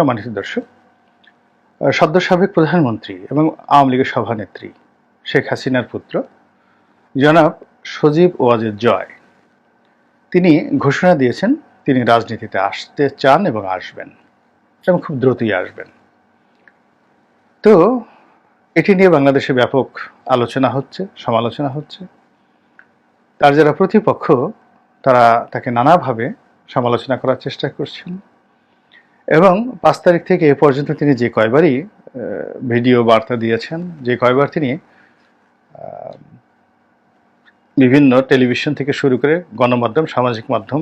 সম্মানিত দর্শক সদ্য সাবেক প্রধানমন্ত্রী এবং আওয়ামী লীগের সভানেত্রী শেখ হাসিনার পুত্র জনাব সজীব ওয়াজেদ জয়। তিনি ঘোষণা দিয়েছেন তিনি রাজনীতিতে আসতে চান এবং আসবেন, এবং খুব দ্রুতই আসবেন। তো এটি নিয়ে বাংলাদেশে ব্যাপক আলোচনা হচ্ছে, সমালোচনা হচ্ছে। তার যারা প্রতিপক্ষ, তারা তাকে নানাভাবে সমালোচনা করার চেষ্টা করছেন। এবং পাঁচ তারিখ থেকে এ পর্যন্ত তিনি যে কয়বারই ভিডিও বার্তা দিয়েছেন, যে কয়বার তিনি বিভিন্ন টেলিভিশন থেকে শুরু করে গণমাধ্যম, সামাজিক মাধ্যম,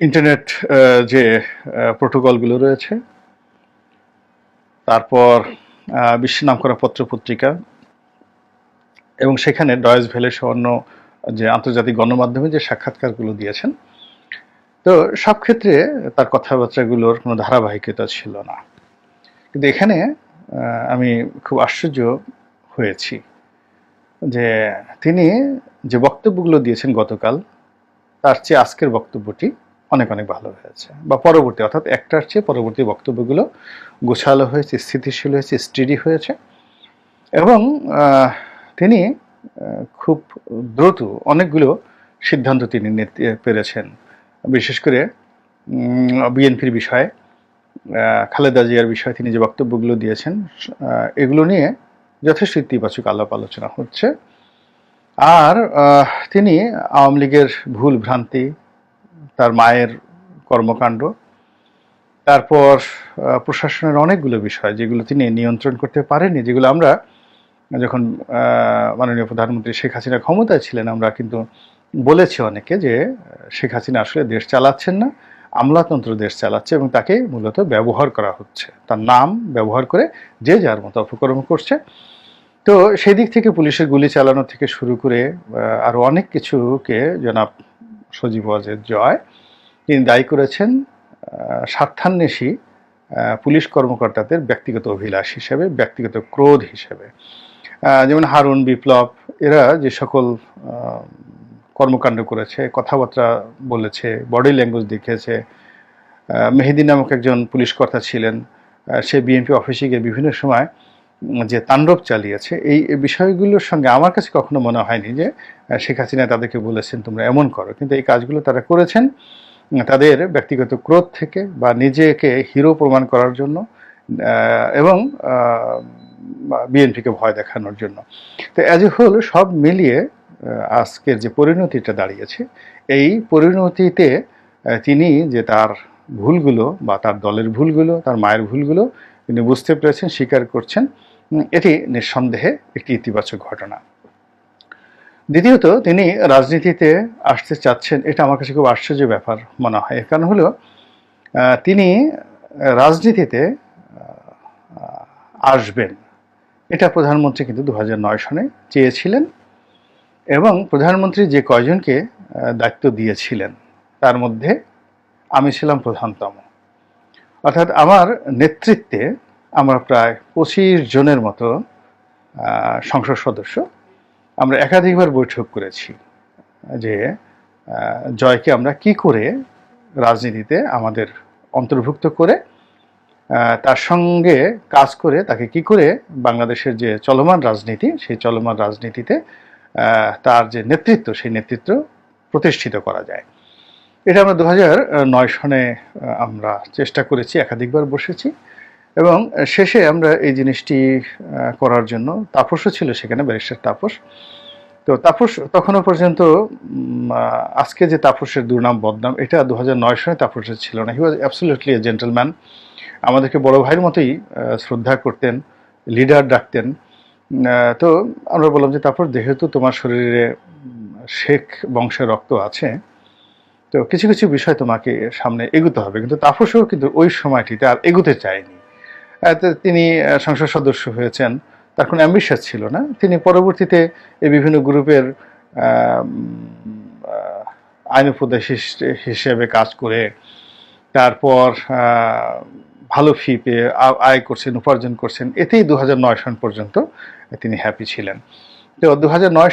ইন্টারনেট যে প্রোটোকলগুলো রয়েছে, তারপর বিশ্ব নামকরা পত্র পত্রিকা, এবং সেখানে ডয়েস ভেলে সহ অন্য যে আন্তর্জাতিক গণমাধ্যমে যে সাক্ষাৎকারগুলো দিয়েছেন তো সব ক্ষেত্রে তার কথাবার্তাগুলোর কোনো ধারাবাহিকতা ছিল না। কিন্তু এখানে আমি খুব আশ্চর্য হয়েছি যে তিনি যে বক্তব্যগুলো দিয়েছেন গতকাল, তার চেয়ে আজকের বক্তব্যটি অনেক অনেক ভালো হয়েছে। বা পরবর্তী, অর্থাৎ একটার চেয়ে পরবর্তী বক্তব্যগুলো গোছালো হয়েছে, স্থিতিশীল হয়েছে, স্টেডি হয়েছে। এবং তিনি খুব দ্রুত অনেকগুলো সিদ্ধান্ত তিনি নিতে পেরেছেন। বিশেষ করে বিএনপির বিষয়ে খালেদা জিয়ার বিষয়ে তিনি যে বক্তব্যগুলো দিয়েছেন এগুলো নিয়ে যথেষ্ট ইতিবাচক আলাপ আলোচনা হচ্ছে। আর তিনি আওয়ামী লীগের ভুল ভ্রান্তি, তার মায়ের কর্মকাণ্ড, তারপর প্রশাসনের অনেকগুলো বিষয় যেগুলো তিনি নিয়ন্ত্রণ করতে পারেননি, যেগুলো আমরা যখন মাননীয় প্রধানমন্ত্রী শেখ হাসিনা ক্ষমতায় ছিলেন, আমরা কিন্তু বলেছি অনেকে যে শেখ হাসিনা আসলে দেশ চালাচ্ছেন না আমলাতন্ত্র দেশ চালাচ্ছে এবং তাকে মূলত ব্যবহার করা হচ্ছে। তার নাম ব্যবহার করে যে যার মতো অপকর্ম করছে। তো সেই দিক থেকে পুলিশের গুলি চালানো থেকে শুরু করে আহ, আরও অনেক কিছুকে জনাব সজীব ওয়াজেদ জয় তিনি দায়ী করেছেন স্বার্থান্বেষী পুলিশ কর্মকর্তাদের ব্যক্তিগত অভিলাষ হিসেবে ব্যক্তিগত ক্রোধ হিসেবে। যেমন হারুন বিপ্লব এরা যে সকল কর্মকাণ্ড করেছে, কথাবার্তা বলেছে বডি ল্যাঙ্গুয়েজ দেখিয়েছে। মেহেদি নামক একজন পুলিশ কর্তা ছিলেন। সে বিএনপি অফিসে গিয়ে বিভিন্ন সময় যে তাণ্ডব চালিয়েছে, এই বিষয়গুলোর সঙ্গে আমার কাছে কখনো মনে হয়নি যে শেখ হাসিনা তাদেরকে বলেছেন, তোমরা এমন করো। কিন্তু এই কাজগুলো তারা করেছেন। তাদের ব্যক্তিগত ক্রোধ থেকে বা নিজেকে হিরো প্রমাণ করার জন্য এবং বিএনপিকে ভয় দেখানোর জন্য। তো অ্যাজ এ হোল সব মিলিয়ে আজকের যে পরিণতিটা দাঁড়িয়েছে, এই পরিণতিতে তিনি যে তার ভুলগুলো বা তার দলের ভুলগুলো, তার মায়ের ভুলগুলো তিনি বুঝতে পেরেছেন, স্বীকার করছেন এটি নিঃসন্দেহে একটি ইতিবাচক ঘটনা। দ্বিতীয়ত, তিনি রাজনীতিতে আসতে চাচ্ছেন, এটা আমার কাছে খুব আশ্চর্য ব্যাপার মনে হয়। কারণ হলো তিনি রাজনীতিতে আসবেন। এটা প্রধানমন্ত্রী কিন্তু দু সনে চেয়েছিলেন এবং প্রধানমন্ত্রী যে কয়জনকে দায়িত্ব দিয়েছিলেন, তার মধ্যে আমি ছিলাম প্রধানতম। অর্থাৎ আমার নেতৃত্বে আমরা প্রায় পঁচিশ জনের মতো সংসদ সদস্য আমরা একাধিকবার বৈঠক করেছি যে জয়কে আমরা কি করে রাজনীতিতে আমাদের অন্তর্ভুক্ত করে তার সঙ্গে কাজ করে তাকে কি করে বাংলাদেশের যে চলমান রাজনীতি, সেই চলমান রাজনীতিতে তার যে নেতৃত্ব, সেই নেতৃত্ব প্রতিষ্ঠিত করা যায়। এটা আমরা দু নয় সনে আমরা চেষ্টা করেছি, একাধিকবার বসেছি। এবং শেষে আমরা এই জিনিসটি করার জন্য তাপসও ছিল সেখানে, ব্যারিস্টার তাপস। তো তাপস তখনও পর্যন্ত আজকে যে তাপসের দুর্নাম বদনাম, এটা দু নয় সনে তাপসের ছিল না। হি ওয়াজ অ্যাবসলিউটলি এ জেন্টলম্যান আমাদেরকে বড় ভাইয়ের মতোই শ্রদ্ধা করতেন লিডার ডাকতেন। তো আমরা বললাম যে তারপর যেহেতু তোমার শরীরে শেখ বংশের রক্ত আছে, তো কিছু কিছু বিষয় তোমাকে সামনে এগুতে হবে। কিন্তু তাপসও কিন্তু ওই সময়টিতে আর এগুতে চায়নি। তিনি সংসদ সদস্য হয়েছেন, তার কোনো অ্যাম্বিশাস ছিল না। তিনি পরবর্তীতে এই বিভিন্ন গ্রুপের আইন উপদেশ হিস- হিসেবে কাজ করে, তারপর ভালো ফি পেয়ে আয় করছেন, উপার্জন করছেন, এতেই দু সন পর্যন্ত তিনি হ্যাপি ছিলেন। তো দু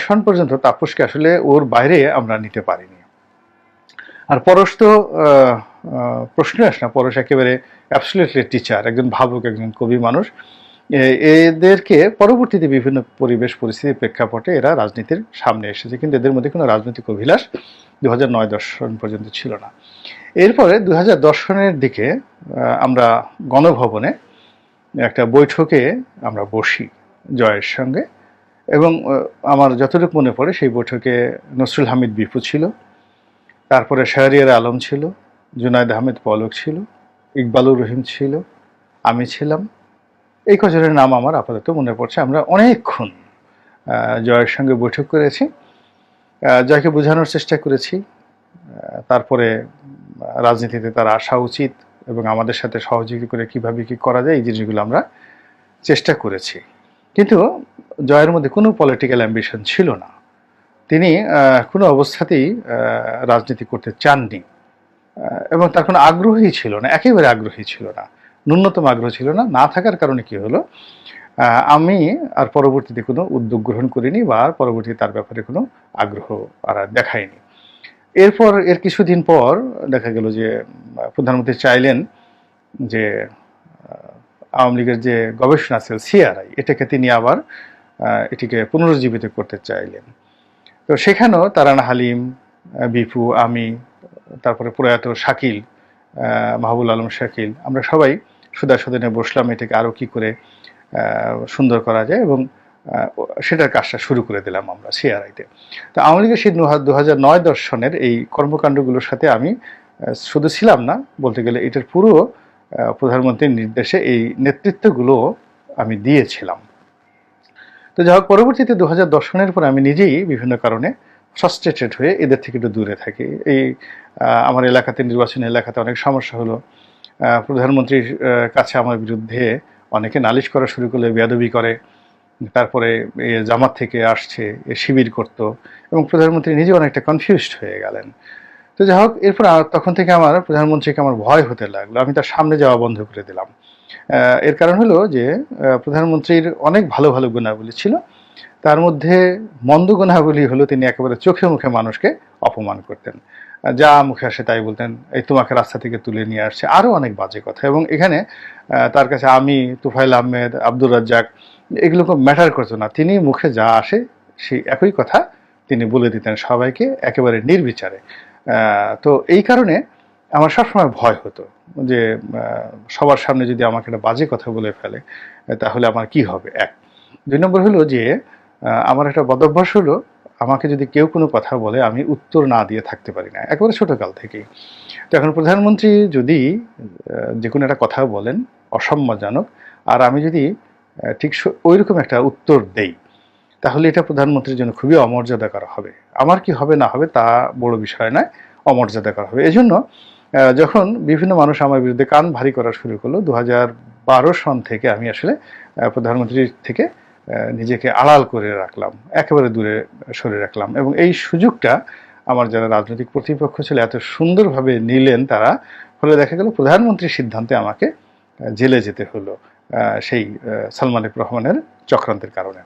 সন পর্যন্ত তাপসকে আসলে ওর বাইরে আমরা নিতে পারিনি। আর পরশ তো প্রশ্নই আসে না, পরশ একেবারে অ্যাবসুলেটলি টিচার একজন ভাবুক, একজন কবি মানুষ। এদেরকে পরবর্তীতে বিভিন্ন পরিবেশ পরিস্থিতির প্রেক্ষাপটে এরা রাজনীতির সামনে এসেছে, কিন্তু এদের মধ্যে কোনো রাজনৈতিক অভিলাষ দু হাজার নয় দশ সন পর্যন্ত ছিল না। এরপরে দু হাজার দশ সনের দিকে আমরা গণভবনে একটা বৈঠকে আমরা বসি জয়ের সঙ্গে এবং আমার যতটুকু মনে পড়ে সেই বৈঠকে নসরুল হামিদ বিপু ছিল, তারপরে শাহরিয়ার আলম ছিল, জুনায়দ আহমেদ পলক ছিল, ইকবালুর রহিম ছিল, আমি ছিলাম। এই কজনের নাম আমার আপাতত মনে পড়ছে। আমরা অনেকক্ষণ জয়ের সঙ্গে বৈঠক করেছি। জয়কে বোঝানোর চেষ্টা করেছি। তারপরে রাজনীতিতে তার আসা উচিত এবং আমাদের সাথে সহযোগী করে কীভাবে কি করা যায়, এই জিনিসগুলো আমরা চেষ্টা করেছি। কিন্তু জয়ের মধ্যে কোনো পলিটিক্যাল অ্যাম্বিশন ছিল না। তিনি কোনো অবস্থাতেই রাজনীতি করতে চাননি। এবং তার কোনো আগ্রহই ছিল না, একেবারে আগ্রহী ছিল না। ন্যূনতম আগ্রহ ছিল না। না থাকার কারণে কি হলো আমি আর পরবর্তীতে কোনো উদ্যোগ গ্রহণ করিনি বা পরবর্তীতে তার ব্যাপারে কোনো আগ্রহ আর দেখাইনি। এরপর এর কিছুদিন পর দেখা গেল যে প্রধানমন্ত্রী চাইলেন যে আওয়ামী লীগের যে গবেষণা সেল সিআরআই, এটাকে তিনি আবার এটিকে পুনরুজ্জীবিত করতে চাইলেন। তো সেখানেও তারান হালিম বিপু, আমি, তারপরে প্রয়াত শাকিল মাহবুল আলম শাকিল, আমরা সবাই সুদা বসলাম এটাকে আরও কি করে সুন্দর করা যায় এবং সেটার কাজটা শুরু করে দিলাম আমরা সিআরআইতে। তো আওয়ামী লীগের সেই দু হাজার নয় দর্শনের এই কর্মকাণ্ডগুলোর সাথে আমি শুধু ছিলাম না, বলতে গেলে এটার পুরো প্রধানমন্ত্রীর নির্দেশে এই নেতৃত্বগুলো আমি দিয়েছিলাম। তো যাই হোক, পরবর্তীতে দু হাজার দর্শনের পর আমি নিজেই বিভিন্ন কারণে ফ্রাস্ট্রেটেড হয়ে এদের থেকে একটু দূরে থাকি। এই আমার এলাকাতে, নির্বাচনী এলাকাতে অনেক সমস্যা হলো। প্রধানমন্ত্রীর কাছে আমার বিরুদ্ধে অনেকে নালিশ করা শুরু করলে, বেয়াদবি করে। তারপরে জামাত থেকে আসছে শিবির করত এবং প্রধানমন্ত্রী নিজে অনেকটা কনফিউজড হয়ে গেলেন। তো যাই হোক, এরপর তখন থেকে আমার প্রধানমন্ত্রীকে আমার ভয় হতে লাগল। আমি তার সামনে যাওয়া বন্ধ করে দিলাম। এর কারণ হলো যে প্রধানমন্ত্রীর অনেক ভালো ভালো গুণাবলী ছিল। তার মধ্যে মন্দ গুণাবলী হলো তিনি একেবারে চোখে মুখে মানুষকে অপমান করতেন। যা মুখে আসে তাই বলতেন, এই তোমাকে রাস্তা থেকে তুলে নিয়ে আসছে। আরও অনেক বাজে কথা এবং এখানে তার কাছে আমি, তুফাইল আহমেদ, আব্দুর রাজ্জাক এগুলো ম্যাটার করতো না। তিনি মুখে যা আসে, সেই একই কথা তিনি বলে দিতেন সবাইকে একেবারে নির্বিচারে। তো এই কারণে আমার সবসময় ভয় হতো যে সবার সামনে যদি আমাকে একটা বাজে কথা বলে ফেলে, তাহলে আমার কি হবে? এক। দুই নম্বর হলো যে আমার একটা বদভ্যাস হলো, আমাকে যদি কেউ কোনো কথা বলে, আমি উত্তর না দিয়ে থাকতে পারি না। একেবারে ছোটকাল থেকেই। তো এখন প্রধানমন্ত্রী যদি যে কোনো একটা কথা বলেন, অসম্মানজনক, আর আমি যদি ঠিক ওই রকম একটা উত্তর দেই। তাহলে এটা প্রধানমন্ত্রীর জন্য খুবই অমর্যাদা করা হবে। আমার কি হবে না হবে তা বড় বিষয় নয় অমর্যাদা করা হবে। এজন্য যখন বিভিন্ন মানুষ আমার বিরুদ্ধে কান ভারী করা শুরু করল দু বারো সন থেকে আমি আসলে প্রধানমন্ত্রীর থেকে নিজেকে আড়াল করে রাখলাম, একেবারে দূরে সরে রাখলাম। এবং এই সুযোগটা আমার যারা রাজনৈতিক প্রতিপক্ষ ছিল, এত সুন্দরভাবে নিলেন তারা, ফলে দেখা গেল প্রধানমন্ত্রীর সিদ্ধান্তে আমাকে জেলে যেতে হলো। সেই সালমান রহমানের চক্রান্তের কারণে।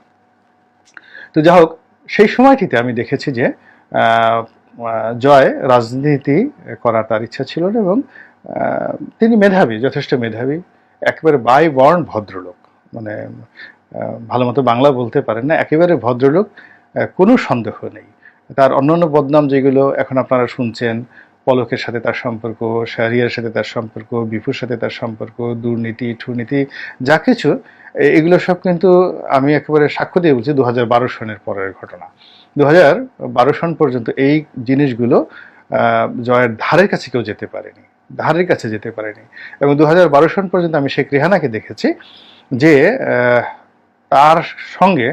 তো যাই হোক, সেই সময়টিতে আমি দেখেছি যে জয় রাজনীতি করার তার ইচ্ছা ছিল না এবং তিনি মেধাবী, যথেষ্ট মেধাবী, একেবারে বাই বর্ণ ভদ্রলোক। মানে ভালো মতো বাংলা বলতে পারেন না, একেবারে ভদ্রলোক কোনো সন্দেহ নেই। তার অন্যান্য বদনাম যেগুলো এখন আপনারা শুনছেন পলকের সাথে তার সম্পর্ক, শাহরিয়ার সাথে তার সম্পর্ক, বিপুর সাথে তার সম্পর্ক, দুর্নীতি ঠুনীতি যা কিছু এগুলো সব কিন্তু আমি একেবারে সাক্ষ্য দিয়ে বলছি দু হাজার বারো সনের পরের ঘটনা। দু হাজার বারো সন পর্যন্ত এই জিনিসগুলো জয়ের ধারের কাছে কেউ যেতে পারেনি, ধারের কাছে যেতে পারেনি। এবং দু হাজার বারো সন পর্যন্ত আমি শেখ রেহানাকে দেখেছি যে তার সঙ্গে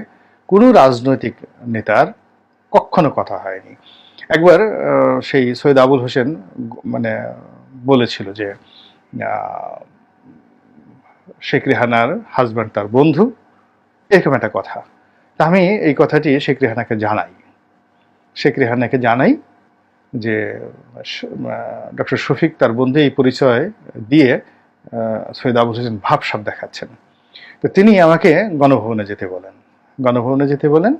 কোনো রাজনৈতিক নেতার কখনো কথা হয়নি। একবার সেই সৈয়দ আবুল হোসেন মানে বলেছিল যে শেখ রেহানার হাজব্যান্ড তার বন্ধু, এরকম একটা কথা। তা আমি এই কথাটি শেখ রেহানাকে জানাই। শেখ রেহানাকে জানাই যে ডক্টর শফিক তার বন্ধু এই পরিচয় দিয়ে সৈয়দ আবুল হোসেন ভাবসাব দেখাচ্ছেন। তো তিনি আমাকে গণভবনে যেতে বলেন। গণভবনে যেতে বলেন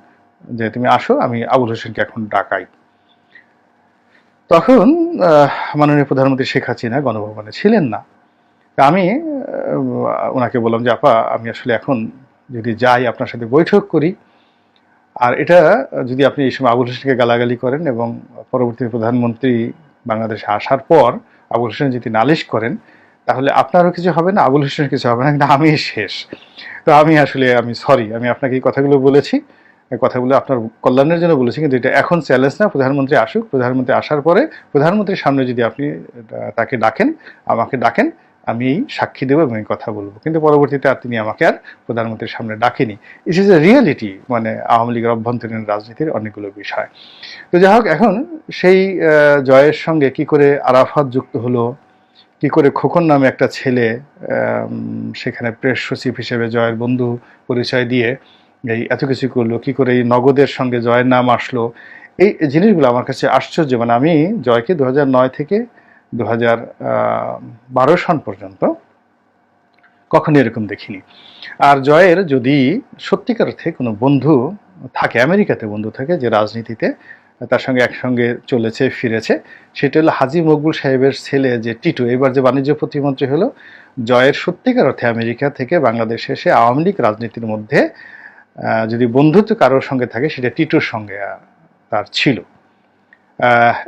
যে, তুমি আসো, আমি আবুল হোসেনকে এখন ডাকাই। তখন মাননীয় প্রধানমন্ত্রী শেখ হাসিনা গণভবনে ছিলেন না। আমি ওনাকে বললাম যে, আপা, আমি আসলে এখন যদি যাই, আপনার সাথে বৈঠক করি। আর এটা যদি আপনি এই সময় আবুল হোসেনকে গালাগালি করেন এবং পরবর্তী প্রধানমন্ত্রী বাংলাদেশে আসার পর আবুল হোসেন যদি নালিশ করেন, তাহলে আপনারও কিছু হবে না, আবুল হোসেনের কিছু হবে না, কিন্তু আমি শেষ। তো আমি আসলে, আমি সরি আমি আপনাকে এই কথাগুলো বলেছি। কথাগুলো আপনার কল্যাণের জন্য বলেছি, কিন্তু এটা এখন চ্যালেঞ্জ না। প্রধানমন্ত্রী আসুক, প্রধানমন্ত্রী আসার পরে প্রধানমন্ত্রীর সামনে যদি আপনি তাকে ডাকেন, আমাকে ডাকেন, আমি এই সাক্ষী দেবো এবং কথা বলব। কিন্তু পরবর্তীতে আর তিনি আমাকে আর প্রধানমন্ত্রীর সামনে ডাকেনি। ইট ইজ এ রিয়েলিটি মানে আওয়ামী লীগের অভ্যন্তরীণ রাজনীতির অনেকগুলো বিষয়। তো যাই হোক, এখন সেই জয়ের সঙ্গে কি করে আরাফাত যুক্ত হলো, কি করে খোকন নামে একটা ছেলে সেখানে প্রেস সচিব হিসেবে জয়ের বন্ধু পরিচয় দিয়ে এই এত কিছু করল, কি করে এই নগদের সঙ্গে জয়ের নাম আসলো, এই জিনিসগুলো আমার কাছে আশ্চর্য। মানে আমি জয়কে দু নয় থেকে দু বারো সন পর্যন্ত কখনো এরকম দেখিনি। আর জয়ের যদি সত্যিকার অর্থে কোনো বন্ধু থাকে, আমেরিকাতে বন্ধু থাকে, যে রাজনীতিতে তার সঙ্গে একসঙ্গে চলেছে, ফিরেছে, সেটা হলো হাজি মকবুল সাহেবের ছেলে, যে টিটু। এবার যে বাণিজ্য প্রতিমন্ত্রী হলো, জয়ের সত্যিকার অর্থে আমেরিকা থেকে বাংলাদেশে এসে আওয়ামী লীগ রাজনীতির মধ্যে যদি বন্ধুত্ব কারোর সঙ্গে থাকে, সেটা টিটুর সঙ্গে তার ছিল।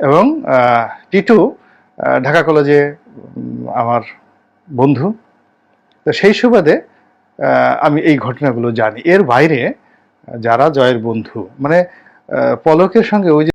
এবং টিটু ঢাকা কলেজে আমার বন্ধু। তো সেই সুবাদে আমি এই ঘটনাগুলো জানি। এর বাইরে, যারা জয়ের বন্ধু মানে পলকের সঙ্গে ওই যে